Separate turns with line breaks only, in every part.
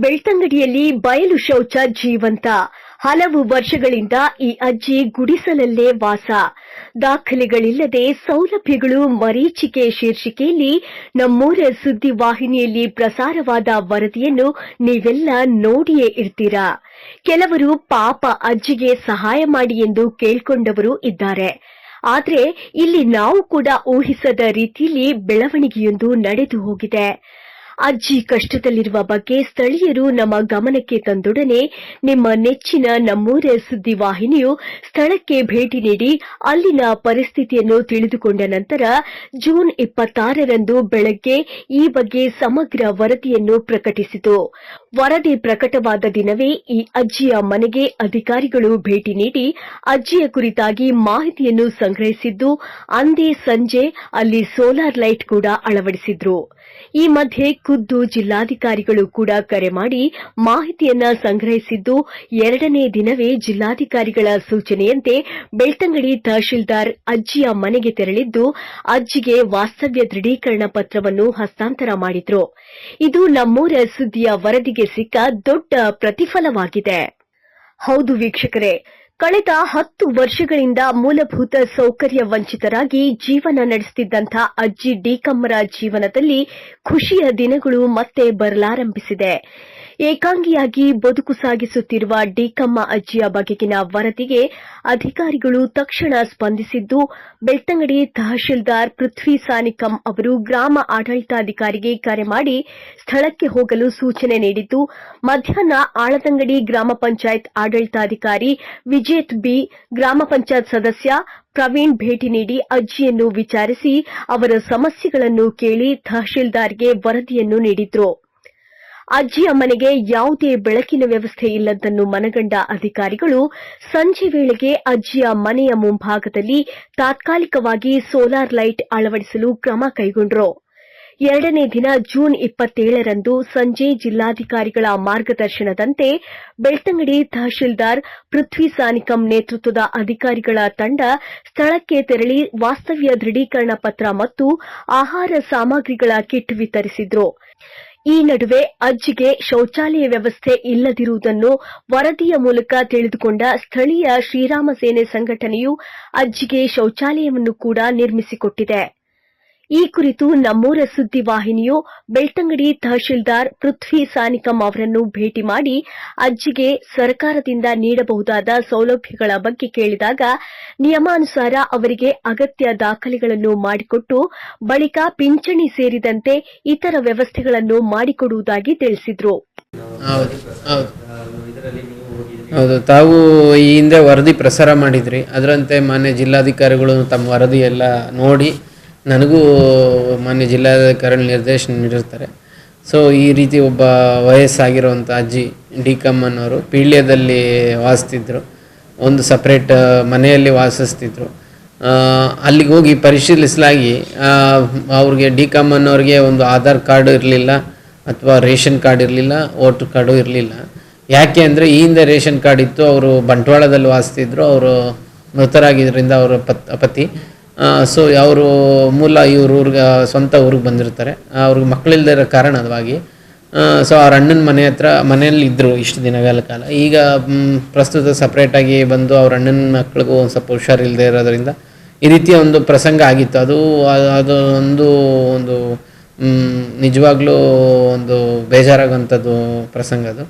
ಬೆಳ್ತಂಗಡಿಯಲ್ಲಿ ಬಯಲು ಶೌಚ ಜೀವಂತ. ಹಲವು ವರ್ಷಗಳಿಂದ ಈ ಅಜ್ಜಿ ಗುಡಿಸಲಲ್ಲೇ ವಾಸ. ದಾಖಲೆಗಳಿಲ್ಲದೆ ಸೌಲಭ್ಯಗಳು ಮರೀಚಿಕೆ ಶೀರ್ಷಿಕೆಯಲ್ಲಿ ನಮ್ಮೂರ ಸುದ್ದಿ ವಾಹಿನಿಯಲ್ಲಿ ಪ್ರಸಾರವಾದ ವರದಿಯನ್ನು ನೀವೆಲ್ಲ ನೋಡಿಯೇ ಇರ್ತೀರಾ? ಕೆಲವರು ಪಾಪ ಅಜ್ಜಿಗೆ ಸಹಾಯ ಮಾಡಿ ಎಂದು ಕೇಳ್ಕೊಂಡವರು ಇದ್ದಾರೆ. ಆದರೆ ಇಲ್ಲಿ ನಾವು ಕೂಡ ಊಹಿಸದ ರೀತಿಯಲ್ಲಿ ಬೆಳವಣಿಗೆಯೊಂದು ನಡೆದು ಹೋಗಿದೆ. ಅಜ್ಜಿ ಕಷ್ಟದಲ್ಲಿರುವ ಬಗ್ಗೆ ಸ್ಥಳೀಯರು ನಮ್ಮ ಗಮನಕ್ಕೆ ತಂದೊಡನೆ ನಿಮ್ಮ ನೆಚ್ಚಿನ ನಮ್ಮೂರ ಸುದ್ದಿ ವಾಹಿನಿಯು ಸ್ಥಳಕ್ಕೆ ಭೇಟಿ ನೀಡಿ ಅಲ್ಲಿನ ಪರಿಸ್ಥಿತಿಯನ್ನು ತಿಳಿದುಕೊಂಡ ನಂತರ ಜೂನ್ ಇಪ್ಪತ್ತಾರರಂದು ಬೆಳಗ್ಗೆ ಈ ಬಗ್ಗೆ ಸಮಗ್ರ ವರದಿಯನ್ನು ಪ್ರಕಟಿಸಿತು. ವರದಿ ಪ್ರಕಟವಾದ ದಿನವೇ ಈ ಅಜ್ಜಿಯ ಮನೆಗೆ ಅಧಿಕಾರಿಗಳು ಭೇಟಿ ನೀಡಿ ಅಜ್ಜಿಯ ಕುರಿತಾಗಿ ಮಾಹಿತಿಯನ್ನು ಸಂಗ್ರಹಿಸಿದ್ದು, ಅಂದೇ ಸಂಜೆ ಅಲ್ಲಿ ಸೋಲಾರ್ ಲೈಟ್ ಕೂಡ ಅಳವಡಿಸಿದ್ರು. ಈ ಮಧ್ಯೆ ಖುದ್ದು ಜಿಲ್ಲಾಧಿಕಾರಿಗಳು ಕೂಡ ಕರೆ ಮಾಡಿ ಮಾಹಿತಿಯನ್ನ ಸಂಗ್ರಹಿಸಿದ್ದು, ಎರಡನೇ ದಿನವೇ ಜಿಲ್ಲಾಧಿಕಾರಿಗಳ ಸೂಚನೆಯಂತೆ ಬೆಳ್ತಂಗಡಿ ತಹಶೀಲ್ದಾರ್ ಅಜ್ಜಿಯ ಮನೆಗೆ ತೆರಳಿದ್ದು, ಅಜ್ಜಿಗೆ ವಾಸ್ತವ್ಯ ದೃಢೀಕರಣ ಪತ್ರವನ್ನು ಹಸ್ತಾಂತರ ಮಾಡಿದ್ರು. ಇದು ನಮ್ಮೂರ ಸುದ್ದಿಯ ವರದಿಗೆ ಸಿಕ್ಕ ದೊಡ್ಡ ಪ್ರತಿಫಲವಾಗಿದೆ. ಹೌದು ವೀಕ್ಷಕರೇ ಕಳೆದ ಹತ್ತು ವರ್ಷಗಳಿಂದ ಮೂಲಭೂತ ಸೌಕರ್ಯ ವಂಚಿತರಾಗಿ ಜೀವನ ನಡೆಸುತ್ತಿದ್ದಂಥ ಅಜ್ಜಿ ಡಿಕಮ್ಮರ ಜೀವನದಲ್ಲಿ ಖುಷಿಯ ದಿನಗಳು ಮತ್ತೆ ಬರಲಾರಂಭಿಸಿದೆ. ಏಕಾಂಗಿಯಾಗಿ ಬದುಕು ಸಾಗಿಸುತ್ತಿರುವ ಡಿಕಮ್ಮ ಅಜ್ಜಿಯ ಬಗೆಗಿನ ವರದಿಗೆ ಅಧಿಕಾರಿಗಳು ತಕ್ಷಣ ಸ್ಪಂದಿಸಿದ್ದು, ಬೆಳ್ತಂಗಡಿ ತಹಶೀಲ್ದಾರ್ ಪೃಥ್ವಿ ಸಾನಿಕಂ ಅವರು ಗ್ರಾಮ ಆಡಳಿತಾಧಿಕಾರಿಗೆ ಕರೆ ಮಾಡಿ ಸ್ಥಳಕ್ಕೆ ಹೋಗಲು ಸೂಚನೆ ನೀಡಿದ್ದು, ಮಧ್ಯಾಹ್ನ ಆಳದಂಗಡಿ ಗ್ರಾಮ ಪಂಚಾಯತ್ ಆಡಳಿತಾಧಿಕಾರಿ ವಿಜೇತ್ ಬಿ, ಗ್ರಾಮ ಪಂಚಾಯತ್ ಸದಸ್ಯ ಪ್ರವೀಣ್ ಭೇಟಿ ನೀಡಿ ಅಜ್ಜಿಯನ್ನು ವಿಚಾರಿಸಿ ಅವರ ಸಮಸ್ಯೆಗಳನ್ನು ಕೇಳಿ ತಹಶೀಲ್ದಾರ್ಗೆ ವರದಿಯನ್ನು ನೀಡಿದ್ರು. ಅಜ್ಜಿಯ ಅಮ್ಮನಿಗೆ ಯಾವುದೇ ಬೆಳಕಿನ ವ್ಯವಸ್ಥೆ ಇಲ್ಲದನ್ನು ಮನಗಂಡ ಅಧಿಕಾರಿಗಳು ಸಂಜೆ ವೇಳೆಗೆ ಅಜ್ಜಿಯ ಮನೆಯ ಮುಂಭಾಗದಲ್ಲಿ ತಾತ್ಕಾಲಿಕವಾಗಿ ಸೋಲಾರ್ ಲೈಟ್ ಅಳವಡಿಸಲು ಕ್ರಮ ಕೈಗೊಂಡರು. ಎರಡನೇ ದಿನ ಜೂನ್ ಇಪ್ಪತ್ತೇಳರಂದು ಸಂಜೆ ಜಿಲ್ಲಾಧಿಕಾರಿಗಳ ಮಾರ್ಗದರ್ಶನದಂತೆ ಬೆಳ್ತಂಗಡಿ ತಹಶೀಲ್ದಾರ್ ಪೃಥ್ವಿ ಸಾನಿಕಂ ನೇತೃತ್ವದ ಅಧಿಕಾರಿಗಳ ತಂಡ ಸ್ಥಳಕ್ಕೆ ತೆರಳಿ ವಾಸ್ತವ್ಯ ದೃಢೀಕರಣ ಪತ್ರ ಮತ್ತು ಆಹಾರ ಸಾಮಗ್ರಿಗಳ ಕಿಟ್ ವಿತರಿಸಿದ್ರು. ಈ ನಡುವೆ ಅಜ್ಜಿಗೆ ಶೌಚಾಲಯ ವ್ಯವಸ್ಥೆ ಇಲ್ಲದಿರುವುದನ್ನು ವರದಿಯ ಮೂಲಕ ತಿಳಿದುಕೊಂಡ ಸ್ಥಳೀಯ ಶ್ರೀರಾಮ ಸೇನೆ ಸಂಘಟನೆಯು ಅಜ್ಜಿಗೆ ಶೌಚಾಲಯವನ್ನು ಕೂಡ ನಿರ್ಮಿಸಿಕೊಟ್ಟಿದೆ. ಈ ಕುರಿತು ನಮ್ಮೂರ ಸುದ್ದಿ ವಾಹಿನಿಯು ಬೆಳ್ತಂಗಡಿ ತಹಶೀಲ್ದಾರ್ ಪೃಥ್ವಿ ಸಾನಿಕಂ ಅವರನ್ನು ಭೇಟಿ ಮಾಡಿ ಅಜ್ಜಿಗೆ ಸರ್ಕಾರದಿಂದ ನೀಡಬಹುದಾದ ಸೌಲಭ್ಯಗಳ ಬಗ್ಗೆ ಕೇಳಿದಾಗ ನಿಯಮಾನುಸಾರ ಅವರಿಗೆ ಅಗತ್ಯ ದಾಖಲೆಗಳನ್ನು ಮಾಡಿಕೊಟ್ಟು ಬಳಿಕ ಪಿಂಚಣಿ ಸೇರಿದಂತೆ ಇತರ ವ್ಯವಸ್ಥೆಗಳನ್ನು ಮಾಡಿಕೊಡುವುದಾಗಿ ತಿಳಿಸಿದ್ರು.
ಹೌದು ತಾವು ಈ ಹಿಂದೆ ವರದಿ ಪ್ರಸಾರ ಮಾಡಿದ್ರಿ. ಅದರಂತೆ ಮಾನ್ಯ ಜಿಲ್ಲಾಧಿಕಾರಿಗಳು ತಮ್ಮ ವರದಿ ಎಲ್ಲ ನೋಡಿ ನನಗೂ ಮಾನ್ಯ ಜಿಲ್ಲಾಧಿಕಾರಿ ನಿರ್ದೇಶನ ನೀಡಿರ್ತಾರೆ. ಸೊ ಈ ರೀತಿ ಒಬ್ಬ ವಯಸ್ಸಾಗಿರುವಂಥ ಅಜ್ಜಿ ಡಿ ಅನ್ನೋರು ಪೀಳ್ಯದಲ್ಲಿ ವಾಸಿಸ್ತಿದ್ರು. ಒಂದು ಸಪ್ರೇಟ್ ಮನೆಯಲ್ಲಿ ವಾಸಿಸ್ತಿದ್ರು. ಅಲ್ಲಿಗೆ ಹೋಗಿ ಪರಿಶೀಲಿಸಲಾಗಿ ಅವ್ರಿಗೆ ಡಿ ಕಮ್ಮನವ್ರಿಗೆ ಒಂದು ಆಧಾರ್ ಕಾರ್ಡ್ ಇರಲಿಲ್ಲ ಅಥವಾ ರೇಷನ್ ಕಾರ್ಡ್ ಇರಲಿಲ್ಲ, ವೋಟರ್ ಕಾರ್ಡು ಇರಲಿಲ್ಲ. ಯಾಕೆ ಅಂದರೆ ಈ ಹಿಂದೆ ರೇಷನ್ ಕಾರ್ಡ್ ಇತ್ತು, ಅವರು ಬಂಟ್ವಾಳದಲ್ಲಿ ವಾಸಿಸ್ತಿದ್ರು, ಅವರು ಮೃತರಾಗಿದ್ದರಿಂದ ಅವರ ಪತ್, ಪತಿ. ಸೊ ಅವರು ಮೂಲ ಇವ್ರ ಊರಿಗೆ, ಸ್ವಂತ ಊರಿಗೆ ಬಂದಿರ್ತಾರೆ. ಅವ್ರಿಗೆ ಮಕ್ಕಳಿಲ್ಲದೆ ಇರೋ ಕಾರಣವಾಗಿ ಸೊ ಅವ್ರ ಅಣ್ಣನ ಮನೆ ಹತ್ರ ಮನೆಯಲ್ಲಿ ಇದ್ದರು ಇಷ್ಟು ದಿನಗಳ ಕಾಲ. ಈಗ ಪ್ರಸ್ತುತ ಸಪ್ರೇಟಾಗಿ ಬಂದು ಅವ್ರ ಅಣ್ಣನ ಮಕ್ಳಿಗೂ ಒಂದು ಸ್ವಲ್ಪ ಹುಷಾರಿಲ್ಲದೆ ಇರೋದ್ರಿಂದ ಈ ರೀತಿಯ ಒಂದು ಪ್ರಸಂಗ ಆಗಿತ್ತು. ಅದು ಅದು ಒಂದು ಒಂದು ನಿಜವಾಗ್ಲೂ ಒಂದು ಬೇಜಾರಾಗುವಂಥದ್ದು ಪ್ರಸಂಗ ಅದು.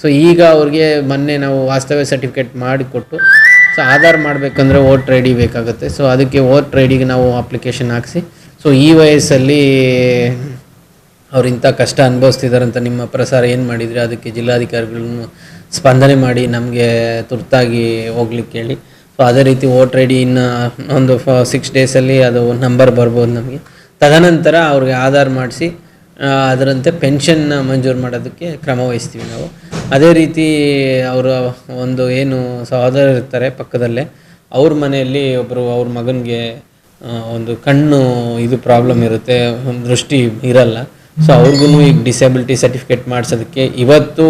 ಸೊ ಈಗ ಅವ್ರಿಗೆ ಮೊನ್ನೆ ನಾವು ವಾಸ್ತವ್ಯ ಸರ್ಟಿಫಿಕೇಟ್ ಮಾಡಿಕೊಟ್ಟು ಸೊ ಆಧಾರ್ ಮಾಡಬೇಕಂದ್ರೆ ವೋಟರ್ ಐ ಡಿ ಬೇಕಾಗುತ್ತೆ. ಸೊ ಅದಕ್ಕೆ ವೋಟ್ ಐ ಡಿಗೆ ನಾವು ಅಪ್ಲಿಕೇಶನ್ ಹಾಕಿಸಿ. ಸೊ ಈ ವಯಸ್ಸಲ್ಲಿ ಅವ್ರು ಇಂಥ ಕಷ್ಟ ಅನುಭವಿಸ್ತಿದ್ದಾರಂತ ನಿಮ್ಮ ಪ್ರಸಾರ ಏನು ಮಾಡಿದರೆ? ಅದಕ್ಕೆ ಜಿಲ್ಲಾಧಿಕಾರಿಗಳನ್ನು ಸ್ಪಂದನೆ ಮಾಡಿ ನಮಗೆ ತುರ್ತಾಗಿ ಹೋಗ್ಲಿಕ್ಕೆ ಹೇಳಿ. ಸೊ ಅದೇ ರೀತಿ ವೋಟರ್ ಐ ಡಿ ಇನ್ನು ಒಂದು ಸಿಕ್ಸ್ ಡೇಸಲ್ಲಿ ಅದು ನಂಬರ್ ಬರ್ಬೋದು ನಮಗೆ. ತದನಂತರ ಅವ್ರಿಗೆ ಆಧಾರ್ ಮಾಡಿಸಿ ಅದರಂತೆ ಪೆನ್ಷನ್ನ ಮಂಜೂರು ಮಾಡೋದಕ್ಕೆ ಕ್ರಮ ವಹಿಸ್ತೀವಿ ನಾವು. ಅದೇ ರೀತಿ ಅವರ ಒಂದು ಏನು ಸಹೋದರ ಇರ್ತಾರೆ ಪಕ್ಕದಲ್ಲೇ, ಅವ್ರ ಮನೆಯಲ್ಲಿ ಒಬ್ಬರು ಅವ್ರ ಮಗನಿಗೆ ಒಂದು ಕಣ್ಣು ಇದು ಪ್ರಾಬ್ಲಮ್ ಇರುತ್ತೆ ದೃಷ್ಟಿ ಇರಲ್ಲ. ಸೊ ಅವ್ರಿಗೂ ಈಗ ಡಿಸೇಬಿಲಿಟಿ ಸರ್ಟಿಫಿಕೇಟ್ ಮಾಡಿಸೋದಕ್ಕೆ ಇವತ್ತು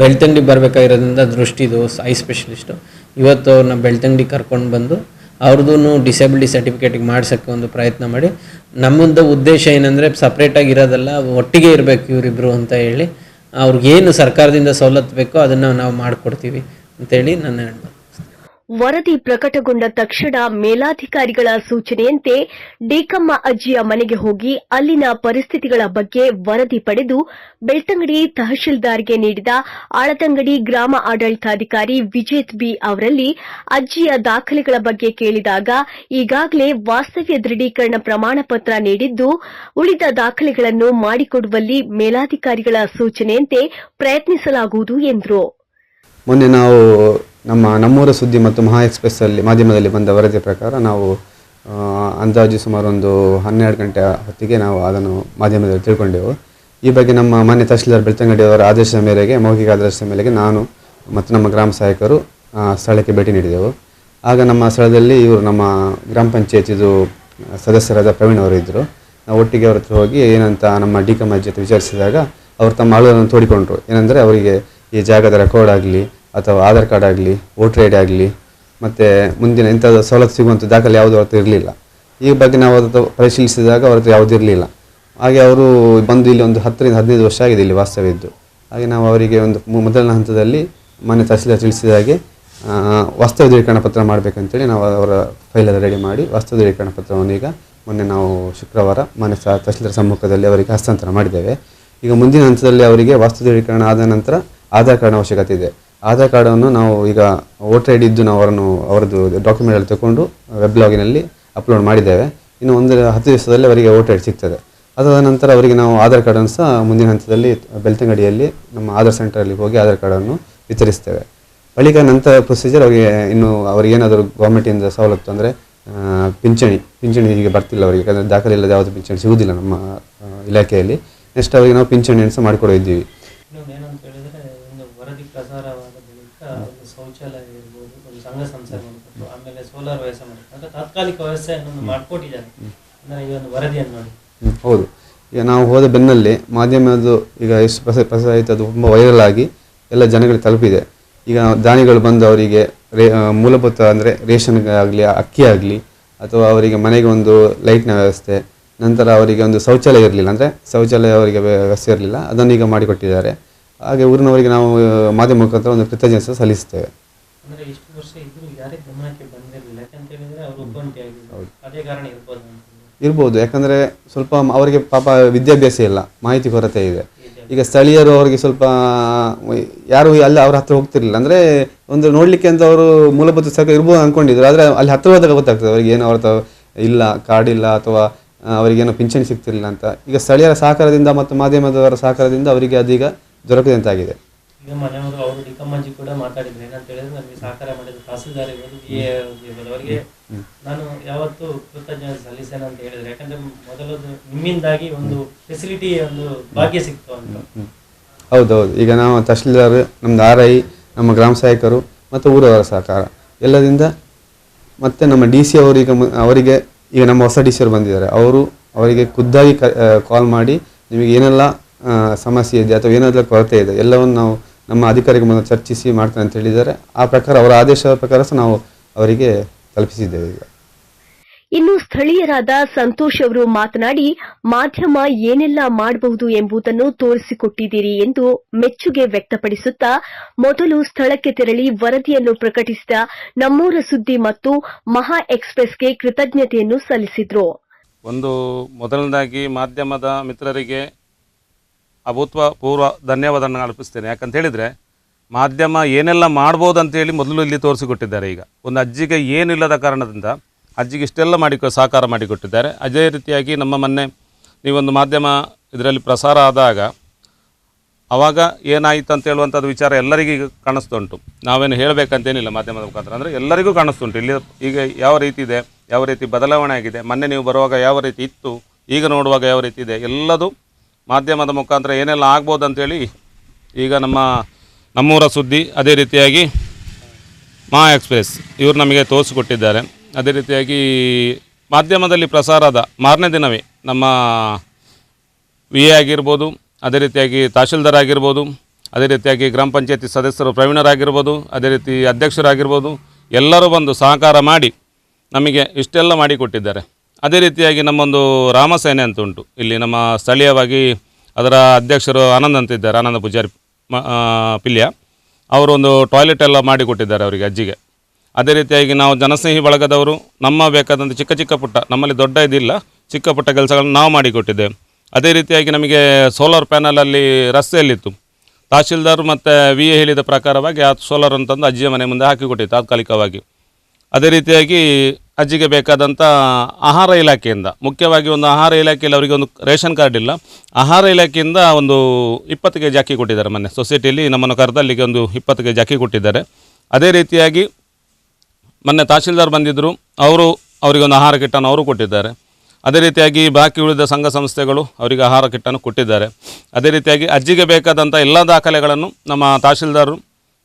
ಬೆಳ್ತಂಗಡಿ ಬರಬೇಕಾಗಿರೋದ್ರಿಂದ ದೃಷ್ಟಿದು ಐ ಸ್ಪೆಷಲಿಸ್ಟು ಇವತ್ತು ಅವ್ರನ್ನ ಬೆಳ್ತಂಗಡಿ ಕರ್ಕೊಂಡು ಬಂದು ಅವ್ರದ್ದು ಡಿಸೇಬಿಲಿಟಿ ಸರ್ಟಿಫಿಕೇಟಿಗೆ ಮಾಡ್ಸೋಕ್ಕೆ ಒಂದು ಪ್ರಯತ್ನ ಮಾಡಿ. ನಮ್ಮದು ಉದ್ದೇಶ ಏನಂದರೆ ಸಪ್ರೇಟಾಗಿ ಇರೋದಲ್ಲ, ಒಟ್ಟಿಗೆ ಇರಬೇಕು ಇವರಿಬ್ಬರು ಅಂತ ಹೇಳಿ. ಅವ್ರಿಗೇನು ಸರ್ಕಾರದಿಂದ ಸವಲತ್ತು ಬೇಕೋ ಅದನ್ನು ನಾವು ಮಾಡಿಕೊಡ್ತೀವಿ ಅಂತೇಳಿ ನನ್ನ
ವರದಿ ಪ್ರಕಟಗೊಂಡ ತಕ್ಷಣ ಮೇಲಾಧಿಕಾರಿಗಳ ಸೂಚನೆಯಂತೆ ಡೇಕಮ್ಮ ಅಜ್ಜಿಯ ಮನೆಗೆ ಹೋಗಿ ಅಲ್ಲಿನ ಪರಿಸ್ಥಿತಿಗಳ ಬಗ್ಗೆ ವರದಿ ಪಡೆದು ಬೆಳ್ತಂಗಡಿ ತಹಶೀಲ್ದಾರ್ಗೆ ನೀಡಿದ ಆಳತಂಗಡಿ ಗ್ರಾಮ ಆಡಳಿತಾಧಿಕಾರಿ ವಿಜೇತ್ ಬಿ ಅವರಲ್ಲಿ ಅಜ್ಜಿಯ ದಾಖಲೆಗಳ ಬಗ್ಗೆ ಕೇಳಿದಾಗ ಈಗಾಗಲೇ ವಾಸ್ತವ್ಯ ದೃಢೀಕರಣ ಪ್ರಮಾಣ ಪತ್ರ ನೀಡಿದ್ದು, ಉಳಿದ ದಾಖಲೆಗಳನ್ನು ಮಾಡಿಕೊಡುವಲ್ಲಿ ಮೇಲಾಧಿಕಾರಿಗಳ ಸೂಚನೆಯಂತೆ ಪ್ರಯತ್ನಿಸಲಾಗುವುದು ಎಂದರು.
ನಮ್ಮ ನಮ್ಮೂರ ಸುದ್ದಿ ಮತ್ತು ಮಹಾ ಎಕ್ಸ್ಪ್ರೆಸ್ಸಲ್ಲಿ ಮಾಧ್ಯಮದಲ್ಲಿ ಬಂದ ವರದಿ ಪ್ರಕಾರ ನಾವು ಅಂದಾಜು ಸುಮಾರು ಒಂದು ಹನ್ನೆರಡು ಗಂಟೆ ಹೊತ್ತಿಗೆ ನಾವು ಅದನ್ನು ಮಾಧ್ಯಮದಲ್ಲಿ ತಿಳ್ಕೊಂಡೆವು. ಈ ಬಗ್ಗೆ ನಮ್ಮ ಮಾನ್ಯ ತಹಶೀಲ್ದಾರ್ ಬೆಳ್ತಂಗಡಿಯವರ ಆದೇಶದ ಮೇರೆಗೆ, ಮೌಖಿಕ ಆದೇಶದ ಮೇರೆಗೆ ನಾನು ಮತ್ತು ನಮ್ಮ ಗ್ರಾಮ ಸಹಾಯಕರು ಸ್ಥಳಕ್ಕೆ ಭೇಟಿ ನೀಡಿದೆವು. ಆಗ ನಮ್ಮ ಸ್ಥಳದಲ್ಲಿ ಇವರು ನಮ್ಮ ಗ್ರಾಮ ಪಂಚಾಯತಿದು ಸದಸ್ಯರಾದ ಪ್ರವೀಣ್ ಅವರು ಇದ್ದರು. ನಾವು ಒಟ್ಟಿಗೆ ಅವ್ರ ಹತ್ರ ಹೋಗಿ ಏನಂತ ನಮ್ಮ ಡಿ ಕಮ್ ಜೊತೆ ವಿಚಾರಿಸಿದಾಗ, ಅವರು ತಮ್ಮ ಆಳುಗಳನ್ನು ತೋಡಿಕೊಂಡ್ರು. ಏನಂದರೆ ಅವರಿಗೆ ಈ ಜಾಗದ ರೆಕಾರ್ಡ್ ಆಗಲಿ ಅಥವಾ ಆಧಾರ್ ಕಾರ್ಡ್ ಆಗಲಿ ವೋಟರ್ ಐ ಡಿ ಆಗಲಿ, ಮತ್ತು ಮುಂದಿನ ಇಂಥದ್ದು ಸವಲತ್ತು ಸಿಗುವಂಥ ದಾಖಲೆ ಯಾವುದು ಹತ್ರ ಇರಲಿಲ್ಲ. ಈ ಬಗ್ಗೆ ನಾವು ಅದು ಪರಿಶೀಲಿಸಿದಾಗ ಅವ್ರ ಹತ್ರ ಯಾವುದೂ ಇರಲಿಲ್ಲ. ಹಾಗೆ ಅವರು ಬಂದು ಇಲ್ಲಿ ಒಂದು ಹತ್ತರಿಂದ ಹದಿನೈದು ವರ್ಷ ಆಗಿದೆ ಇಲ್ಲಿ ವಾಸ್ತವ್ಯ ಇದ್ದು ಹಾಗೆ ನಾವು ಅವರಿಗೆ ಒಂದು ಮೊದಲನೇ ಹಂತದಲ್ಲಿ ಮನೆ ತಹಸೀಲ್ದಾರ್ ತಿಳಿಸಿದ ಹಾಗೆ ವಾಸ್ತವ ದೃಢೀಕರಣ ಪತ್ರ ಮಾಡಬೇಕಂತೇಳಿ ನಾವು ಅವರ ಫೈಲಲ್ಲಿ ರೆಡಿ ಮಾಡಿ ವಾಸ್ತವ ದೃಢೀಕರಣ ಪತ್ರವನ್ನು ಈಗ ಮೊನ್ನೆ ನಾವು ಶುಕ್ರವಾರ ಮನೆ ತಹಸೀಲ್ದಾರ್ ಸಮ್ಮುಖದಲ್ಲಿ ಅವರಿಗೆ ಹಸ್ತಾಂತರ ಮಾಡಿದ್ದೇವೆ. ಈಗ ಮುಂದಿನ ಹಂತದಲ್ಲಿ ಅವರಿಗೆ ವಾಸ್ತು ದೃಢೀಕರಣ ಆದ ನಂತರ ಆಧಾರ್ ಕಾರ್ಡ್ ಅವಶ್ಯಕತೆ ಇದೆ. ಆಧಾರ್ ಕಾರ್ಡನ್ನು ನಾವು ಈಗ ವೋಟರ್ ಐ ಡಿ ಇದ್ದು ನಾವು ಅವರನ್ನು ಅವರದ್ದು ಡಾಕ್ಯುಮೆಂಟ್ ಎಲ್ಲ ತಗೊಂಡು ವೆಬ್ ಲಾಗಿನಲ್ಲಿ ಅಪ್ಲೋಡ್ ಮಾಡಿದ್ದೇವೆ. ಇನ್ನು ಒಂದು ಹತ್ತು ದಿವಸದಲ್ಲಿ ಅವರಿಗೆ ವೋಟರ್ ಐ ಡಿ ಸಿಗ್ತದೆ. ಅದಾದ ನಂತರ ಅವರಿಗೆ ನಾವು ಆಧಾರ್ ಕಾರ್ಡನ್ನು ಸಹ ಮುಂದಿನ ಹಂತದಲ್ಲಿ ಬೆಳ್ತಂಗಡಿಯಲ್ಲಿ ನಮ್ಮ ಆಧಾರ್ ಸೆಂಟರಲ್ಲಿ ಹೋಗಿ ಆಧಾರ್ ಕಾರ್ಡನ್ನು ವಿತರಿಸ್ತೇವೆ. ಬಳಿಕ ನಂತರ ಪ್ರೊಸೀಜರ್ ಅವರಿಗೆ ಇನ್ನು ಅವರಿಗೆ ಏನಾದರೂ ಗೌರ್ಮೆಂಟಿಂದ ಸವಲತ್ತು ಅಂದರೆ ಪಿಂಚಣಿ ಪಿಂಚಣಿ ಹೀಗೆ ಬರ್ತಿಲ್ಲ ಅವರಿಗೆ, ಯಾಕಂದರೆ ದಾಖಲೆ ಇಲ್ಲದ ಯಾವುದು ಪಿಂಚಣಿ ಸಿಗುವುದಿಲ್ಲ ನಮ್ಮ ಇಲಾಖೆಯಲ್ಲಿ. ನೆಕ್ಸ್ಟ್ ಅವರಿಗೆ ನಾವು ಪಿಂಚಣಿಯನ್ನು ಸಹ ಮಾಡಿಕೊಡೋ ಇದ್ದೀವಿ
ಇನ್ನೊಂದು ಏನಂತ ಹೇಳಿದ್ರೆ ಒಂದು ವರದಿ ಪ್ರಸಾರವಾದ ಬಳಿಕ ಒಂದು ಶೌಚಾಲಯ ಇರ್ಬೋದು ಮಾಡಿಕೊಟ್ಟು ಆಮೇಲೆ ಸೋಲಾರ್ ವ್ಯವಸ್ಥೆ ಮಾಡಿಕೊಟ್ಟು ಅಂದ್ರೆ ತಾತ್ಕಾಲಿಕ ಮಾಡಿಕೊಟ್ಟಿದ್ದಾರೆ. ಅಂದ್ರೆ ಈ ಒಂದು ವರದಿಯನ್ನು ನೋಡಿ.
ಹೌದು. ಈಗ ನಾವು ಹೋದ ಬೆನ್ನಲ್ಲಿ ಮಾಧ್ಯಮದ್ದು ಈಗ ಎಷ್ಟು ಪ್ರಸ ಪ್ರಸಾರ ಆಯ್ತು ಅದು ತುಂಬ ವೈರಲ್ ಆಗಿ ಎಲ್ಲ ಜನಗಳಿಗೆ ತಲುಪಿದೆ. ಈಗ ದಾನಿಗಳು ಬಂದು ಅವರಿಗೆ ರೇ ಮೂಲಭೂತ ಅಂದರೆ ರೇಷನ್ ಆಗಲಿ ಅಕ್ಕಿ ಆಗಲಿ ಅಥವಾ ಅವರಿಗೆ ಮನೆಗೆ ಒಂದು ಲೈಟ್ನ ವ್ಯವಸ್ಥೆ ನಂತರ ಅವರಿಗೆ ಒಂದು ಶೌಚಾಲಯ ಇರಲಿಲ್ಲ ಅಂದರೆ ಶೌಚಾಲಯ ಅವರಿಗೆ ವ್ಯವಸ್ಥೆ ಇರಲಿಲ್ಲ ಅದನ್ನು ಈಗ ಮಾಡಿಕೊಟ್ಟಿದ್ದಾರೆ. ಹಾಗೆ ಊರಿನವರಿಗೆ ನಾವು ಮಾಧ್ಯಮ ಮುಖಾಂತರ ಒಂದು ಕೃತಜ್ಞತೆ ಸಲ್ಲಿಸ್ತೇವೆ
ಅಂದ್ರೆ ಇಷ್ಟು ವರ್ಷ ಇದ್ರು ಯಾರೇ ಗಮನಕ್ಕೆ ಬಂದಿರಲಿಲ್ಲ ಯಾಕಂತ ಹೇಳಿದ್ರೆ ಅವರು ಒಬ್ಬಂಟಿ ಆಗಿದ್ರು ಅದೇ ಕಾರಣ ಇರ್ಬೋದು
ಯಾಕಂದರೆ ಸ್ವಲ್ಪ ಅವರಿಗೆ ಪಾಪ ವಿದ್ಯಾಭ್ಯಾಸ ಇಲ್ಲ ಮಾಹಿತಿ ಕೊರತೆ ಇದೆ. ಈಗ ಸ್ಥಳೀಯರು ಅವರಿಗೆ ಸ್ವಲ್ಪ ಯಾರು ಅಲ್ಲಿ ಅವ್ರ ಹತ್ರ ಹೋಗ್ತಿರ್ಲಿಲ್ಲ. ಅಂದರೆ ಒಂದು ನೋಡಲಿಕ್ಕೆ ಅಂತ ಅವರು ಮೂಲಭೂತ ಸರ್ಕಾರ ಇರ್ಬೋದು ಅಂದ್ಕೊಂಡಿದ್ರು ಆದರೆ ಅಲ್ಲಿ ಹತ್ರ ಹೋದಾಗ ಗೊತ್ತಾಗ್ತದೆ ಅವರಿಗೆ ಏನು ಅವ್ರ ಇಲ್ಲ ಕಾರ್ಡ್ ಇಲ್ಲ ಅಥವಾ ಅವರಿಗೇನೋ ಪಿಂಚಣಿ ಸಿಗ್ತಿರ್ಲಿಲ್ಲ ಅಂತ. ಈಗ ಸ್ಥಳೀಯರ ಸಹಕಾರದಿಂದ ಮತ್ತು ಮಾಧ್ಯಮದವರ ಸಹಕಾರದಿಂದ ಅವರಿಗೆ ಅದೀಗ ದೊರಕದಂತಾಗಿದೆ.
ಈಗ ಮನೆಯವರು ಅವರು ಡಿಕಮ್ಮಜ್ಜಿ ಕೂಡ ಮಾತಾಡಿದ್ರು. ಏನಂತ ಹೇಳಿದ್ರೆ ನನಗೆ ಸಹಕಾರ ಮಾಡಿದ ತಹಸೀಲ್ದಾರ್ ಅವರಿಗೆ ನಾನು ಯಾವತ್ತೂ ಕೃತಜ್ಞತೆ ಸಲ್ಲಿಸ್ತೇನೆ ಅಂತ ಹೇಳಿದ್ರು. ಯಾಕಂದ್ರೆ ಮೊದಲದು ನಿಮ್ಮಿಂದಾಗಿ ಒಂದು ಫೆಸಿಲಿಟಿ ಒಂದು ಭಾಗ್ಯ ಸಿಕ್ತು ಅಂತ.
ಹೌದೌದು. ಈಗ ನಾವು ತಹಶೀಲ್ದಾರ್ ನಮ್ದು ಆರ್ ಐ ನಮ್ಮ ಗ್ರಾಮ ಸಹಾಯಕರು ಮತ್ತು ಊರವರ ಸಹಕಾರ ಎಲ್ಲದಿಂದ ಮತ್ತೆ ನಮ್ಮ ಡಿ ಸಿ ಅವರಿಗೆ ಅವರಿಗೆ ಈಗ ನಮ್ಮ ಹೊಸ ಡಿ ಸಿ ಅವರು ಬಂದಿದ್ದಾರೆ. ಅವರು ಅವರಿಗೆ ಖುದ್ದಾಗಿ ಕಾಲ್ ಮಾಡಿ ನಿಮಗೆ ಏನೆಲ್ಲ ಸಮಸ್ಯೆ ಇದೆ ಅಥವಾ ಏನಾದರೂ ಕೊರತೆ ಇದೆ ಎಲ್ಲವನ್ನು ನಾವು ನಮ್ಮ ಅಧಿಕಾರಿಗಳ ಮುಂದೆ ಚರ್ಚಿಸಿ ಮಾಡ್ತಾರೆ ಅಂತ ಹೇಳಿದ್ದಾರೆ. ಆ ಪ್ರಕಾರ ಅವರ ಆದೇಶದ ಪ್ರಕಾರ ಸಹ ನಾವು ಅವರಿಗೆ ತಲುಪಿಸಿದ್ದೇವೆ ಈಗ.
ಇನ್ನು ಸ್ಥಳೀಯರಾದ ಸಂತೋಷ್ ಅವರು ಮಾತನಾಡಿ ಮಾಧ್ಯಮ ಏನೆಲ್ಲ ಮಾಡಬಹುದು ಎಂಬುದನ್ನು ತೋರಿಸಿಕೊಟ್ಟಿದ್ದೀರಿ ಎಂದು ಮೆಚ್ಚುಗೆ ವ್ಯಕ್ತಪಡಿಸುತ್ತಾ ಮೊದಲು ಸ್ಥಳಕ್ಕೆ ತೆರಳಿ ವರದಿಯನ್ನು ಪ್ರಕಟಿಸಿದ ನಮ್ಮೂರ ಸುದ್ದಿ ಮತ್ತು ಮಹಾ ಎಕ್ಸ್ಪ್ರೆಸ್ಗೆ ಕೃತಜ್ಞತೆಯನ್ನು ಸಲ್ಲಿಸಿದ್ರು.
ಒಂದು ಮೊದಲನೇದಾಗಿ ಮಾಧ್ಯಮದ ಮಿತ್ರರಿಗೆ ಅಭೂತಪೂರ್ವ ಧನ್ಯವಾದವನ್ನು ಅರ್ಪಿಸ್ತೇನೆ. ಯಾಕಂತ ಹೇಳಿದರೆ, ಮಾಧ್ಯಮ ಏನೆಲ್ಲ ಮಾಡ್ಬೋದು ಅಂತೇಳಿ ಮೊದಲು ಇಲ್ಲಿ ತೋರಿಸಿಕೊಟ್ಟಿದ್ದಾರೆ ಈಗ. ಒಂದು ಅಜ್ಜಿಗೆ ಏನಿಲ್ಲದ ಕಾರಣದಿಂದ ಅಜ್ಜಿಗೆ ಇಷ್ಟೆಲ್ಲ ಮಾಡಿ ಸಹಕಾರ ಮಾಡಿಕೊಟ್ಟಿದ್ದಾರೆ. ಅದೇ ರೀತಿಯಾಗಿ ನಮ್ಮ ಮೊನ್ನೆ ನೀವೊಂದು ಮಾಧ್ಯಮ ಇದರಲ್ಲಿ ಪ್ರಸಾರ ಆದಾಗ ಆವಾಗ ಏನಾಯಿತು ಅಂತ ಹೇಳುವಂಥದ್ದು ವಿಚಾರ ಎಲ್ಲರಿಗೂ ಕಾಣಿಸ್ತುಂಟು ನಾವೇನು ಹೇಳಬೇಕಂತೇನಿಲ್ಲ ಮಾಧ್ಯಮದ ಮುಖಾಂತರ. ಅಂದರೆ ಎಲ್ಲರಿಗೂ ಕಾಣಿಸ್ತುಂಟು ಇಲ್ಲಿ ಈಗ ಯಾವ ರೀತಿ ಇದೆ, ಯಾವ ರೀತಿ ಬದಲಾವಣೆ ಆಗಿದೆ, ಮೊನ್ನೆ ನೀವು ಬರುವಾಗ ಯಾವ ರೀತಿ ಇತ್ತು, ಈಗ ನೋಡುವಾಗ ಯಾವ ರೀತಿ ಇದೆ, ಎಲ್ಲದು ಮಾಧ್ಯಮದ ಮುಖಾಂತರ ಏನೆಲ್ಲ ಆಗ್ಬೋದು ಅಂತೇಳಿ ಈಗ ನಮ್ಮ ನಮ್ಮೂರ ಸುದ್ದಿ ಅದೇ ರೀತಿಯಾಗಿ ಮಾ ಎಕ್ಸ್ಪ್ರೆಸ್ ಇವರು ನಮಗೆ ತೋರಿಸಿಕೊಟ್ಟಿದ್ದಾರೆ. ಅದೇ ರೀತಿಯಾಗಿ ಮಾಧ್ಯಮದಲ್ಲಿ ಪ್ರಸಾರ ಆದ ಮಾರನೇ ದಿನವೇ ನಮ್ಮ ವಿ ಎ ಆಗಿರ್ಬೋದು, ಅದೇ ರೀತಿಯಾಗಿ ತಹಶೀಲ್ದಾರ್ ಆಗಿರ್ಬೋದು, ಅದೇ ರೀತಿಯಾಗಿ ಗ್ರಾಮ ಪಂಚಾಯತಿ ಸದಸ್ಯರು ಪ್ರವೀಣರಾಗಿರ್ಬೋದು, ಅದೇ ರೀತಿ ಅಧ್ಯಕ್ಷರಾಗಿರ್ಬೋದು, ಎಲ್ಲರೂ ಬಂದು ಸಹಕಾರ ಮಾಡಿ ನಮಗೆ ಇಷ್ಟೆಲ್ಲ ಮಾಡಿಕೊಟ್ಟಿದ್ದಾರೆ. ಅದೇ ರೀತಿಯಾಗಿ ನಮ್ಮೊಂದು ರಾಮಸೇನೆ ಅಂತ ಉಂಟು. ಇಲ್ಲಿ ನಮ್ಮ ಸ್ಥಳೀಯವಾಗಿ ಅದರ ಅಧ್ಯಕ್ಷರು ಆನಂದ್ ಅಂತ ಇದ್ದಾರೆ, ಆನಂದ ಪೂಜಾರಿ ಪಿಲ್ಯ. ಅವರೊಂದು ಟಾಯ್ಲೆಟ್ ಎಲ್ಲ ಮಾಡಿಕೊಟ್ಟಿದ್ದಾರೆ ಅವರಿಗೆ ಅಜ್ಜಿಗೆ. ಅದೇ ರೀತಿಯಾಗಿ ನಾವು ಜನಸ್ನೇಹಿ ಬಳಗದವರು, ನಮ್ಮ ಬೇಕಾದಂಥ ಚಿಕ್ಕ ಚಿಕ್ಕ ಪುಟ್ಟ, ನಮ್ಮಲ್ಲಿ ದೊಡ್ಡ ಇದಿಲ್ಲ, ಚಿಕ್ಕ ಪುಟ್ಟ ಕೆಲಸಗಳನ್ನು ನಾವು ಮಾಡಿಕೊಟ್ಟಿದ್ದೆ ಅದೇ ರೀತಿಯಾಗಿ ನಮಗೆ ಸೋಲಾರ್ ಪ್ಯಾನಲಲ್ಲಿ ರಸ್ತೆಯಲ್ಲಿತ್ತು. ತಹಶೀಲ್ದಾರ್ ಮತ್ತು ವಿ ಎ ಹೇಳಿದ ಪ್ರಕಾರವಾಗಿ ಆ ಸೋಲಾರ್ ಅಂತಂದು ಅಜ್ಜಿಯ ಮನೆ ಮುಂದೆ ಹಾಕಿಕೊಟ್ಟಿತ್ತು ತಾತ್ಕಾಲಿಕವಾಗಿ. ಅದೇ ರೀತಿಯಾಗಿ ಅಜ್ಜಿಗೆ ಬೇಕಾದಂಥ ಆಹಾರ ಇಲಾಖೆಯಿಂದ, ಮುಖ್ಯವಾಗಿ ಒಂದು ಆಹಾರ ಇಲಾಖೆಯಲ್ಲಿ ಅವರಿಗೆ ಒಂದು ರೇಷನ್ ಕಾರ್ಡ್ ಇಲ್ಲ. ಆಹಾರ ಇಲಾಖೆಯಿಂದ ಒಂದು ಇಪ್ಪತ್ತು ಕೆ ಜಾಕಿ ಕೊಟ್ಟಿದ್ದಾರೆ ಮೊನ್ನೆ. ಸೊಸೈಟಿಯಲ್ಲಿ ನಮ್ಮನ್ನು ಕರೆದು ಒಂದು ಇಪ್ಪತ್ತು ಕೆ ಜಾಕಿ ಕೊಟ್ಟಿದ್ದಾರೆ. ಅದೇ ರೀತಿಯಾಗಿ ಮೊನ್ನೆ ತಹಶೀಲ್ದಾರ್ ಬಂದಿದ್ದರು ಅವರು ಅವರಿಗೊಂದು ಆಹಾರ ಕಿಟ್ಟನ್ನು ಅವರು ಕೊಟ್ಟಿದ್ದಾರೆ. ಅದೇ ರೀತಿಯಾಗಿ ಬಾಕಿ ಉಳಿದ ಸಂಘ ಸಂಸ್ಥೆಗಳು ಅವರಿಗೆ ಆಹಾರ ಕಿಟ್ಟನ್ನು ಕೊಟ್ಟಿದ್ದಾರೆ. ಅದೇ ರೀತಿಯಾಗಿ ಅಜ್ಜಿಗೆ ಬೇಕಾದಂಥ ಎಲ್ಲ ದಾಖಲೆಗಳನ್ನು ನಮ್ಮ ತಹಶೀಲ್ದಾರರು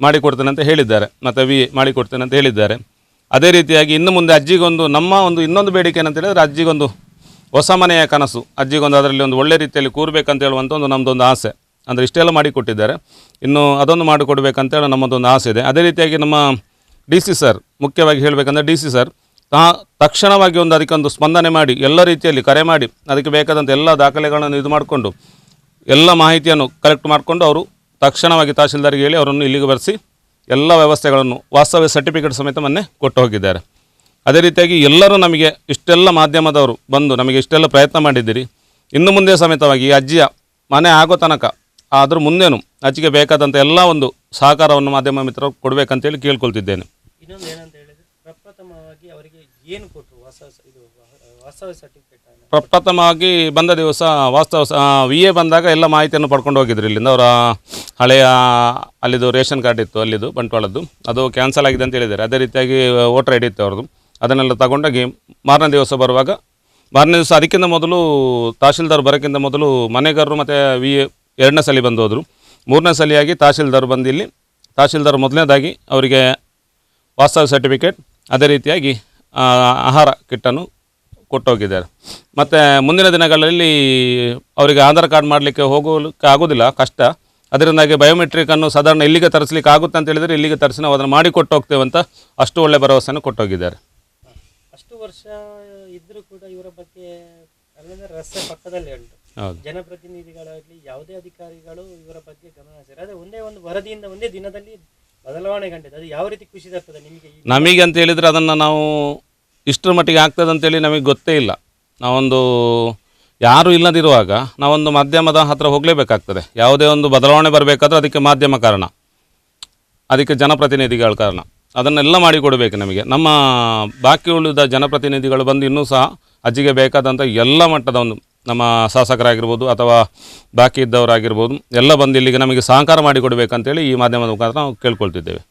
ಮಾಡಿಕೊಡ್ತೇನೆ ಅಂತ ಹೇಳಿದ್ದಾರೆ. ಮತ್ತು ವಿ ಮಾಡಿಕೊಡ್ತೇನೆ ಅಂತ ಹೇಳಿದ್ದಾರೆ. ಅದೇ ರೀತಿಯಾಗಿ ಇನ್ನು ಮುಂದೆ ಅಜ್ಜಿಗೊಂದು ನಮ್ಮ ಒಂದು ಇನ್ನೊಂದು ಬೇಡಿಕೆ ಏನಂತ ಹೇಳಿದ್ರೆ ಅಜ್ಜಿಗೊಂದು ಹೊಸ ಮನೆಯ ಕನಸು. ಅಜ್ಜಿಗೊಂದು ಅದರಲ್ಲಿ ಒಂದು ಒಳ್ಳೆ ರೀತಿಯಲ್ಲಿ ಕೂರಬೇಕಂತ ಹೇಳುವಂಥ ಒಂದು ನಮ್ಮದೊಂದು ಆಸೆ. ಅಂದರೆ ಇಷ್ಟೆಲ್ಲ ಮಾಡಿಕೊಟ್ಟಿದ್ದಾರೆ ಇನ್ನು ಅದೊಂದು ಮಾಡಿಕೊಡ್ಬೇಕಂತೇಳಿ ನಮ್ಮದೊಂದು ಆಸೆ ಇದೆ. ಅದೇ ರೀತಿಯಾಗಿ ನಮ್ಮ ಡಿ ಸಿ ಸರ್, ಮುಖ್ಯವಾಗಿ ಹೇಳಬೇಕಂದ್ರೆ ಡಿ ಸಿ ಸರ್, ತಾ ತಕ್ಷಣವಾಗಿ ಒಂದು ಅದಕ್ಕೊಂದು ಸ್ಪಂದನೆ ಮಾಡಿ, ಎಲ್ಲ ರೀತಿಯಲ್ಲಿ ಕರೆ ಮಾಡಿ, ಅದಕ್ಕೆ ಬೇಕಾದಂಥ ಎಲ್ಲ ದಾಖಲೆಗಳನ್ನು ಇದು ಮಾಡಿಕೊಂಡು, ಎಲ್ಲ ಮಾಹಿತಿಯನ್ನು ಕಲೆಕ್ಟ್ ಮಾಡಿಕೊಂಡು ಅವರು ತಕ್ಷಣವಾಗಿ ತಹಶೀಲ್ದಾರ್ಗೆ ಹೇಳಿ ಅವರನ್ನು ಇಲ್ಲಿಗೆ ಬರೆಸಿ ಎಲ್ಲ ವ್ಯವಸ್ಥೆಗಳನ್ನು, ವಾಸ್ತವ್ಯ ಸರ್ಟಿಫಿಕೇಟ್ ಸಮೇತ ಮೊನ್ನೆ ಕೊಟ್ಟು ಹೋಗಿದ್ದಾರೆ. ಅದೇ ರೀತಿಯಾಗಿ ಎಲ್ಲರೂ ನಮಗೆ ಇಷ್ಟೆಲ್ಲ ಮಾಧ್ಯಮದವರು ಬಂದು ನಮಗೆ ಇಷ್ಟೆಲ್ಲ ಪ್ರಯತ್ನ ಮಾಡಿದ್ದೀರಿ. ಇನ್ನು ಮುಂದೆ ಸಮೇತವಾಗಿ ಅಜ್ಜಿಯ ಮನೆ ಆಗೋ ತನಕ ಅದ್ರ ಮುಂದೇನು ಅಜ್ಜಿಗೆ ಬೇಕಾದಂಥ ಎಲ್ಲ ಒಂದು ಸಹಕಾರವನ್ನು ಮಾಧ್ಯಮ ಮಿತ್ರರು ಕೊಡಬೇಕಂತೇಳಿ ಕೇಳ್ಕೊಳ್ತಿದ್ದೇನೆ.
ಇನ್ನೊಂದು ಏನಂತ ಹೇಳಿದ್ರೆ, ಪ್ರಪ್ರಥಮವಾಗಿ ಅವರಿಗೆ ಏನು ಕೊಟ್ಟರು ವಾಸ್ತವ ಇದು ವಾಸ್ತವ್ಯ ಸರ್ಟಿಫಿಕೇಟ್
ಪ್ರಪ್ರಥಮವಾಗಿ ಬಂದ ದಿವಸ ವಾಸ್ತವ ವಿ ಎ ಬಂದಾಗ ಎಲ್ಲ ಮಾಹಿತಿಯನ್ನು ಪಡ್ಕೊಂಡು ಹೋಗಿದ್ರು ಇಲ್ಲಿಂದ. ಅವರ ಹಳೆಯ ಅಲ್ಲಿದು ರೇಷನ್ ಕಾರ್ಡ್ ಇತ್ತು, ಅಲ್ಲಿದು ಬಂಟ್ವಾಳದ್ದು. ಅದು ಕ್ಯಾನ್ಸಲ್ ಆಗಿದೆ ಅಂತ ಹೇಳಿದ್ದಾರೆ. ಅದೇ ರೀತಿಯಾಗಿ ವೋಟರ್ ಐ ಡಿ ಇತ್ತು ಅವ್ರದ್ದು. ಅದನ್ನೆಲ್ಲ ತಗೊಂಡೋಗಿ ಮಾರನೇ ದಿವಸ ಬರುವಾಗ, ಮಾರನೇ ದಿವಸ ಅದಕ್ಕಿಂತ ಮೊದಲು ತಹಶೀಲ್ದಾರ್ ಬರೋಕ್ಕಿಂತ ಮೊದಲು ಮನೆಗಾರರು ಮತ್ತು ವಿ ಎ ಎರಡನೇ ಸಲ ಬಂದು ಹೋದರು. ಮೂರನೇ ಸಲಿಯಾಗಿ ತಹಶೀಲ್ದಾರ್ ಬಂದು ಇಲ್ಲಿ, ತಹಶೀಲ್ದಾರ್ ಮೊದಲನೇದಾಗಿ ಅವರಿಗೆ ವಾಸ್ತವ ಸರ್ಟಿಫಿಕೇಟ್, ಅದೇ ರೀತಿಯಾಗಿ ಆಹಾರ ಕಿಟ್ಟನ್ನು ಕೊಟ್ಟೋಗಿದ್ದಾರೆ. ಮತ್ತು ಮುಂದಿನ ದಿನಗಳಲ್ಲಿ ಅವರಿಗೆ ಆಧಾರ್ ಕಾರ್ಡ್ ಮಾಡಲಿಕ್ಕೆ ಹೋಗಲಿಕ್ಕೆ ಆಗೋದಿಲ್ಲ ಕಷ್ಟ. ಅದರಿಂದಾಗಿ ಬಯೋಮೆಟ್ರಿಕನ್ನು ಸಾಧಾರಣ ಇಲ್ಲಿಗೆ ತರಿಸ್ಲಿಕ್ಕೆ ಆಗುತ್ತೆ ಅಂತ ಹೇಳಿದರೆ ಇಲ್ಲಿಗೆ ತರಿಸಿ ನಾವು ಅದನ್ನು ಮಾಡಿ ಕೊಟ್ಟು ಹೋಗ್ತೇವೆ ಅಂತ ಅಷ್ಟು ಒಳ್ಳೆ ಭರವಸೆಯನ್ನು ಕೊಟ್ಟೋಗಿದ್ದಾರೆ.
ಅಷ್ಟು ವರ್ಷ ಇದ್ದರೂ ಕೂಡ ಇವರ ಬಗ್ಗೆ ರಸ್ತೆ ಪಕ್ಕದಲ್ಲಿ ಉಂಟು. ಜನಪ್ರತಿನಿಧಿಗಳಾಗಲಿ ಯಾವುದೇ ಅಧಿಕಾರಿಗಳು ಇವರ ಬಗ್ಗೆ ಗಮನ ಹರಿಸಿದ್ದಾರೆ ಅದೇ ಒಂದೇ ಒಂದು ವರದಿಯಿಂದ ಒಂದೇ ದಿನದಲ್ಲಿ ಬದಲಾವಣೆ ಕಂಡಿದೆ. ಅದು ಯಾವ ರೀತಿ ಖುಷಿ ತರ್ತದೆ ನಿಮಗೆ
ನಮಗೆ ಅಂತ ಹೇಳಿದರೆ ಅದನ್ನು ನಾವು ಇಷ್ಟರ ಮಟ್ಟಿಗೆ ಆಗ್ತದೆ ಅಂತೇಳಿ ನಮಗೆ ಗೊತ್ತೇ ಇಲ್ಲ. ನಾವೊಂದು ಯಾರು ಇಲ್ಲದಿರುವಾಗ ನಾವೊಂದು ಮಾಧ್ಯಮದ ಹತ್ರ ಹೋಗಲೇಬೇಕಾಗ್ತದೆ. ಯಾವುದೇ ಒಂದು ಬದಲಾವಣೆ ಬರಬೇಕಾದ್ರೂ ಅದಕ್ಕೆ ಮಾಧ್ಯಮ ಕಾರಣ. ಅದಕ್ಕೆ ಜನಪ್ರತಿನಿಧಿಗಳ ಕಾರಣ. ಅದನ್ನೆಲ್ಲ ಮಾಡಿಕೊಡಬೇಕು ನಮಗೆ. ನಮ್ಮ ಬಾಕಿ ಉಳಿದ ಜನಪ್ರತಿನಿಧಿಗಳು ಬಂದು ಇನ್ನೂ ಸಹ ಅಜ್ಜಿಗೆ ಬೇಕಾದಂಥ ಎಲ್ಲ ಮಟ್ಟದ ಒಂದು ನಮ್ಮ ಶಾಸಕರಾಗಿರ್ಬೋದು ಅಥವಾ ಬಾಕಿ ಇದ್ದವರಾಗಿರ್ಬೋದು ಎಲ್ಲ ಬಂದು ಇಲ್ಲಿಗೆ ನಮಗೆ ಸಹಕಾರ ಮಾಡಿಕೊಡ್ಬೇಕಂತೇಳಿ ಈ ಮಾಧ್ಯಮದ ಮುಖಾಂತರ ನಾವು ಕೇಳ್ಕೊಳ್ತಿದ್ದೇವೆ.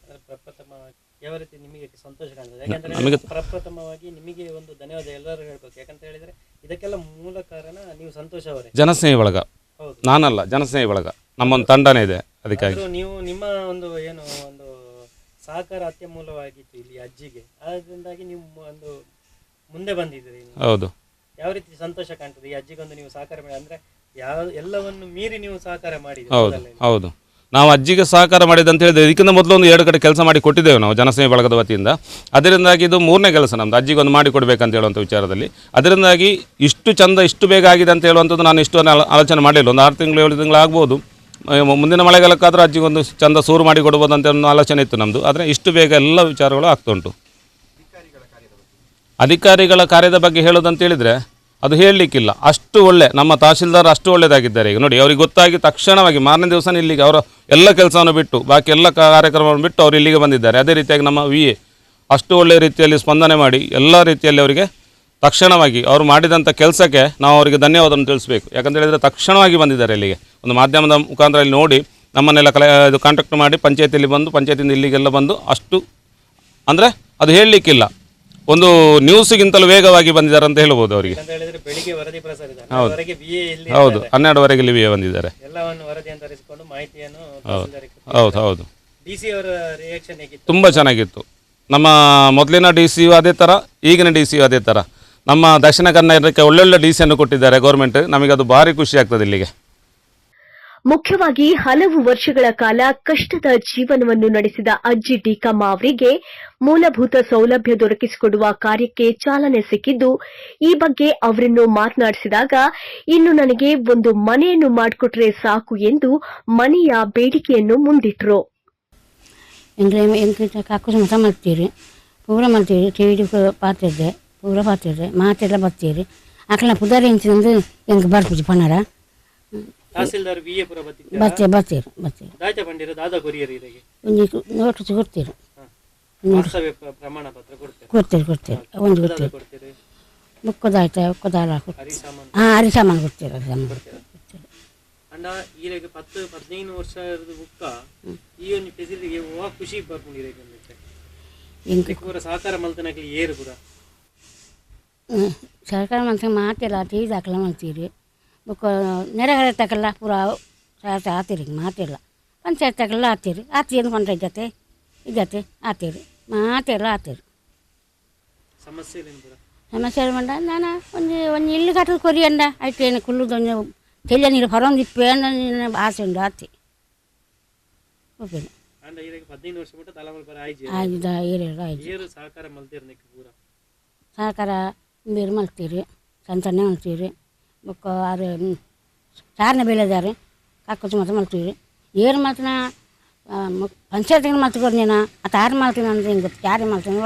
ಸಂತೋಷ ಕಾಣ್ತದೆ. ಯಾಕಂದ್ರೆ ಪ್ರಪ್ರಥಮವಾಗಿ ನಿಮಗೆ ಒಂದು ಧನ್ಯವಾದ ಎಲ್ಲರೂ ಹೇಳ್ಬೇಕು. ಯಾಕಂತ ಹೇಳಿದ್ರೆ ಇದಕ್ಕೆಲ್ಲ ಮೂಲ ಕಾರಣ ನೀವು ಸಂತೋಷ ಅವರೇ.
ಜನಸ್ನೇಹಿ ಬಳಗ.
ಹೌದು.
ನಾನಲ್ಲ ಜನಸ್ನೇಹಿ ಬಳಗ. ನಮ್ಮೊಂದು ತಂಡನೇ ಇದೆ ಅದಕ್ಕಾಗಿ.
ನೀವು ನಿಮ್ಮ ಒಂದು ಏನು ಒಂದು ಸಹಕಾರ ಅತ್ಯಮೂಲವಾಗಿತ್ತು ಇಲ್ಲಿ ಅಜ್ಜಿಗೆ. ಅದರಿಂದಾಗಿ ನೀವು ಒಂದು ಮುಂದೆ ಬಂದಿದ್ದೀರಿ
ಹೌದು.
ಯಾವ ರೀತಿ ಸಂತೋಷ ಕಾಣ್ತದೆ ಈ ಅಜ್ಜಿಗೊಂದು ನೀವು ಸಹಕಾರ ಮಾಡಿ ಅಂದ್ರೆ ಯಾವ ಎಲ್ಲವನ್ನು ಮೀರಿ ನೀವು ಸಹಕಾರ ಮಾಡಿದ್ರಿ
ಹೌದು ಹೌದು. ನಾವು ಅಜ್ಜಿಗೆ ಸಹಕಾರ ಮಾಡಿದೆ ಅಂತ ಹೇಳಿದ್ರೆ ಇದಕ್ಕಿಂತ ಮೊದಲು ಒಂದು ಎರಡು ಕಡೆ ಕೆಲಸ ಮಾಡಿ ಕೊಟ್ಟಿದ್ದೇವೆ ನಾವು ಜನಸೇವೆ ಬಳಗದ ವತಿಯಿಂದ. ಅದರಿಂದಾಗಿ ಇದು ಮೂರನೇ ಕೆಲಸ ನಮ್ಮದು ಅಜ್ಜಿಗೆ ಒಂದು ಮಾಡಿ ಕೊಡಬೇಕಂತ ಹೇಳುವಂಥ ವಿಚಾರದಲ್ಲಿ. ಅದರಿಂದಾಗಿ ಇಷ್ಟು ಚಂದ, ಇಷ್ಟು ಬೇಗ ಆಗಿದೆ ಅಂತ ಹೇಳುವಂಥದ್ದು ನಾನು ಇಷ್ಟು ಆಲ- ಆಲೋಚನೆ ಮಾಡಲಿಲ್ಲ. ಒಂದು ಆರು ತಿಂಗಳು, ಏಳು ತಿಂಗಳು ಆಗ್ಬೋದು. ಮುಂದಿನ ಅಜ್ಜಿಗೆ ಅಜ್ಜಿಗೊಂದು ಚಂದ ಸೂರು ಮಾಡಿ ಕೊಡ್ಬೋದು ಅಂತ ಒಂದು ಆಲೋಚನೆ ಇತ್ತು ನಮ್ಮದು ಆದರೆ ಇಷ್ಟು ಬೇಗ ಎಲ್ಲ ವಿಚಾರಗಳು ಆಗ್ತುಂಟು ಅಧಿಕಾರಿಗಳ ಕಾರ್ಯದ ಬಗ್ಗೆ ಹೇಳೋದಂತ ಹೇಳಿದರೆ ಅದು ಹೇಳಲಿಕ್ಕಿಲ್ಲ. ಅಷ್ಟು ಒಳ್ಳೆ, ನಮ್ಮ ತಹಶೀಲ್ದಾರ್ ಅಷ್ಟು ಒಳ್ಳೆಯದಾಗಿದ್ದಾರೆ ಈಗ. ನೋಡಿ, ಅವ್ರಿಗೆ ಗೊತ್ತಾಗಿ ತಕ್ಷಣವಾಗಿ ಮಾರನೇ ದಿವಸ ಇಲ್ಲಿಗೆ ಅವರ ಎಲ್ಲ ಕೆಲಸವನ್ನು ಬಿಟ್ಟು, ಬಾಕಿ ಎಲ್ಲ ಕಾರ್ಯಕ್ರಮವನ್ನು ಬಿಟ್ಟು ಅವರು ಇಲ್ಲಿಗೆ ಬಂದಿದ್ದಾರೆ. ಅದೇ ರೀತಿಯಾಗಿ ನಮ್ಮ ವಿ ಅಷ್ಟು ಒಳ್ಳೆಯ ರೀತಿಯಲ್ಲಿ ಸ್ಪಂದನೆ ಮಾಡಿ, ಎಲ್ಲ ರೀತಿಯಲ್ಲಿ ಅವರಿಗೆ ತಕ್ಷಣವಾಗಿ ಅವರು ಮಾಡಿದಂಥ ಕೆಲಸಕ್ಕೆ ನಾವು ಅವರಿಗೆ ಧನ್ಯವಾದವನ್ನು ತಿಳಿಸಬೇಕು. ಯಾಕಂತ ಹೇಳಿದರೆ ತಕ್ಷಣವಾಗಿ ಬಂದಿದ್ದಾರೆ ಇಲ್ಲಿಗೆ. ಒಂದು ಮಾಧ್ಯಮದ ಮುಖಾಂತರ ಇಲ್ಲಿ ನೋಡಿ, ನಮ್ಮನ್ನೆಲ್ಲ ಕಲೆ, ಇದು ಕಾಂಟ್ಯಾಕ್ಟ್ ಮಾಡಿ, ಪಂಚಾಯತಿಯಲ್ಲಿ ಬಂದು, ಪಂಚಾಯತಿಯಿಂದ ಇಲ್ಲಿಗೆಲ್ಲ ಬಂದು ಅಷ್ಟು, ಅಂದರೆ ಅದು ಹೇಳಲಿಕ್ಕಿಲ್ಲ. ಒಂದು ನ್ಯೂಸ್ಗಿಂತಲೂ ವೇಗವಾಗಿ ಬಂದಿದ್ದಾರೆ ಅಂತ ಹೇಳ್ಬೋದು ಅವರಿಗೆ.
ಹೌದು.
ಹೌದು. ಹನ್ನೆರಡುವರೆಗೆ ಲಿವಿಯ ಬಂದಿದ್ದಾರೆ. ಹೌದು. ಹೌದು ತುಂಬ ಚೆನ್ನಾಗಿತ್ತು. ನಮ್ಮ ಮೊದಲಿನ ಡಿ ಸಿ ಯು ಅದೇ ಥರ ಈಗಿನ ಡಿ ಸಿ ಯು ಅದೇ ಥರ ನಮ್ಮ ದಕ್ಷಿಣ ಕನ್ನಡಕ್ಕೆ ಒಳ್ಳೊಳ್ಳೆ ಡಿ ಸಿಯನ್ನು ಕೊಟ್ಟಿದ್ದಾರೆ ಗೌರ್ಮೆಂಟ್. ನಮಗೆ ಅದು ಭಾರಿ ಖುಷಿ ಆಗ್ತದೆ ಇಲ್ಲಿಗೆ.
ಮುಖ್ಯವಾಗಿ ಹಲವು ವರ್ಷಗಳ ಕಾಲ ಕಷ್ಟದ ಜೀವನವನ್ನು ನಡೆಸಿದ ಅಜ್ಜಿ ಟೀಕಮ್ಮ ಅವರಿಗೆ ಮೂಲಭೂತ ಸೌಲಭ್ಯ ದೊರಕಿಸಿಕೊಡುವ ಕಾರ್ಯಕ್ಕೆ ಚಾಲನೆ ಸಿಕ್ಕಿದ್ದು, ಈ ಬಗ್ಗೆ ಅವರನ್ನು ಮಾತನಾಡಿಸಿದಾಗ, ಇನ್ನು ನನಗೆ ಒಂದು ಮನೆಯನ್ನು ಮಾಡಿಕೊಟ್ರೆ ಸಾಕು ಎಂದು ಮನೆಯ ಬೇಡಿಕೆಯನ್ನು
ಮಾಡ್ತೀರಿ, ಪೂರ ಮಾಡ್ತೀರಿ ಪೂರ ಪಾತಿದ್ದೆ ಮಾತೆಲ್ಲ ಬರ್ತೀರಿ. ಅಕ್ಕನ ಪುದಾರಿ ಹೆಂಚಿನಂದು ಹೆಂಗೆ ಬರ್ತೀವಿ ಪನ್ನಡ
ತಹಸೀಲ್ದಾರ್ ವಿ ಎ ಪುರ ಬತ್ತಿದ್ದ
ಬರ್ತೀರಿ ಬರ್ತೀರಿ ಬರ್ತೀರಿ
ದಾಯ್ತ ಬಂದಿರ ದಾದ ಕೊರಿಯರ್ ಇದಕ್ಕೆ
ಒಂದು ನೋಟಿಸ್ ಕೊಡ್ತೀರಿ.
ವಾಸ್ತವ್ಯ ಪ್ರ- ಪ್ರಮಾಣ ಪತ್ರ ಕೊಡ್ತೇವೆ
ಕೊಡ್ತೀರಿ ಕೊಡ್ತೀರಿ. ಒಂದು ಕೊಡ್ತೀರಿ.
ಕೊಡ್ತೀರಿ?
ಬುಕ್ಕದಾಯ್ತ ಒಕ್ಕದಾರ
ಹರಿ ಸಾಮಾನು
ಹಾಂ ಹರಿ ಸಾಮಾನು ಕೊಡ್ತೀರಿ ಅರಿ ಸಾಮಾನು ಕೊಡ್ತೀರಿ.
ಅಂಡ ಈಗ ಪತ್ತು ಪದಿನೈದು ವರ್ಷ ಇರೋದು ಬುಕ್ಕ ಈ ಒಂದು ಫೆಸಿಲಿಟಿಗೆ ಓ ಖುಷಿ ಬರ್ಕೊಂಡು ಇರಕ್ಕೆ
ಎಂಕ್
ಸಹಕಾರ ಮಲ್ತನಕ್ಲಿ ಏರು ಕೂಡ
ಹ್ಞೂ ಸರ್ಕಾರ ಮಂತ್ರ ಮಾತೆಲ್ಲ ತೀಸ್ ಹಾಕಲ್ಲ ಮಾಡ್ತೀರಿ. ಬುಕ್ಕ ನೆರೆಗಡೆ ತಕಲ್ಲ ಪೂರ ಆತೀರಿ ಮಾತೆಲ್ಲ. ಪಂಚಾಯತ್ ತಕಲ್ಲ ಆತೀರಿ ಆತಿ ಏನು ಕೊಂಡ್ರೆ ಜೊತೆ ಇದ್ದತೆ ಆತೀರಿ ಮಾತೆಲ್ಲ ಆತೀರಿ
ಸಮಸ್ಯೆ
ಸಮಸ್ಯೆ ಬಂಡ ನಾನು ಒಂದು ಒಂದು ಇಲ್ಲಿ ಕಟ್ಟದ ಕೊರಿ ಅಂಡ ಆಯ್ತು ಏನು ಕುಲ್ಲುದೊಂದು ತೆಲ್ಲ ನೀರು ಹೊರೊಂದಿಪ್ಪೆ ಅನ್ನೋ ಆಸೆ ಉಂಡು ಆತಿ ಓಕೆ.
ವರ್ಷ ಬಿಟ್ಟು
ಆಯ್ದ ಏರಿಯಲ್ಲ ಆಯ್ತು
ಸಹಕಾರ
ಮಲ್ತೀರಿ ಸಂತನೆ ಮಲ್ತೀರಿ. ಬೊಕ್ಕ ಅದು ಸಾರನೆ ಬೆಳೆದಾರೆ ಕಾಕೋಚು ಮಾತ್ರ ಮಲ್ತೀರಿ ಏನು ಮಾತ್ರ ಪಂಚಾಯತ್ಗೆ ಮಲ್ತ್ಕೊಂಡು ನೀನು? ಆ ಆರು ಮಾಡ್ತೀನಿ ಅಂದ್ರೆ ಹಿಂಗೆ ಗೊತ್ತು ಯಾರು ಮಾಡ್ತೀನಿ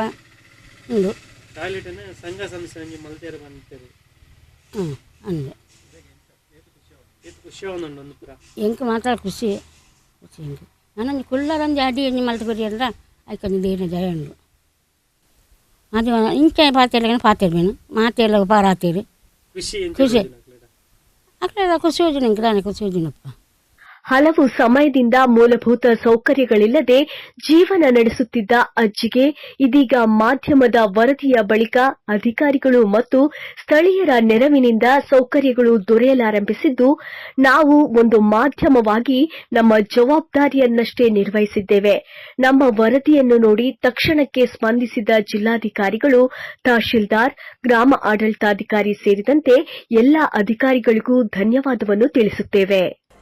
ಹಿಂದು. ಸಂಘ ಸಂಸ್ಥೆ ನಂಗೆ ಮಲ್ತೇರು ಬಂತೇರು
ಹ್ಞೂ ಅಂದೆ. ಹೆಂಗೆ ಮಾತ್ರ ಖುಷಿ? ಖುಷಿ ಹಿಂಗೆ? ನಾನು ಕುಳ್ಳರಂಜಿ ಅಡಿ ಎಣ್ಣೆ ಮಲ್ತ್ಕೊರಿ ಅಂದ್ರೆ ಆಯ್ಕೊಂಡು ದೇನ ಜಯ ಉಂಡು. ಅದು ಇಂಚೆ ಪಾತೆಲ್ಲ ಮೀನು ಮಾತೆಲ್ಲ ಪಾರಾತೀರಿ
ಖುಷಿ
ಖುಷಿ. అక్కడ నాకు సూచన ఇంకా నాకు సూచనప్ప
ಹಲವು ಸಮಯದಿಂದ ಮೂಲಭೂತ ಸೌಕರ್ಯಗಳಿಲ್ಲದೆ ಜೀವನ ನಡೆಸುತ್ತಿದ್ದ ಅಜ್ಜಿಗೆ ಇದೀಗ ಮಾಧ್ಯಮದ ವರದಿಯ ಬಳಿಕ ಅಧಿಕಾರಿಗಳು ಮತ್ತು ಸ್ಥಳೀಯರ ನೆರವಿನಿಂದ ಸೌಕರ್ಯಗಳು ದೊರೆಯಲಾರಂಭಿಸಿದ್ದು, ನಾವು ಒಂದು ಮಾಧ್ಯಮವಾಗಿ ನಮ್ಮ ಜವಾಬ್ದಾರಿಯನ್ನಷ್ಟೇ ನಿರ್ವಹಿಸಿದ್ದೇವೆ. ನಮ್ಮ ವರದಿಯನ್ನು ನೋಡಿ ತಕ್ಷಣಕ್ಕೆ ಸ್ಪಂದಿಸಿದ ಜಿಲ್ಲಾಧಿಕಾರಿಗಳು, ತಹಶೀಲ್ದಾರ್, ಗ್ರಾಮ ಆಡಳಿತಾಧಿಕಾರಿ ಸೇರಿದಂತೆ ಎಲ್ಲಾ ಅಧಿಕಾರಿಗಳಿಗೂ ಧನ್ಯವಾದವನ್ನು ತಿಳಿಸುತ್ತೇವೆ.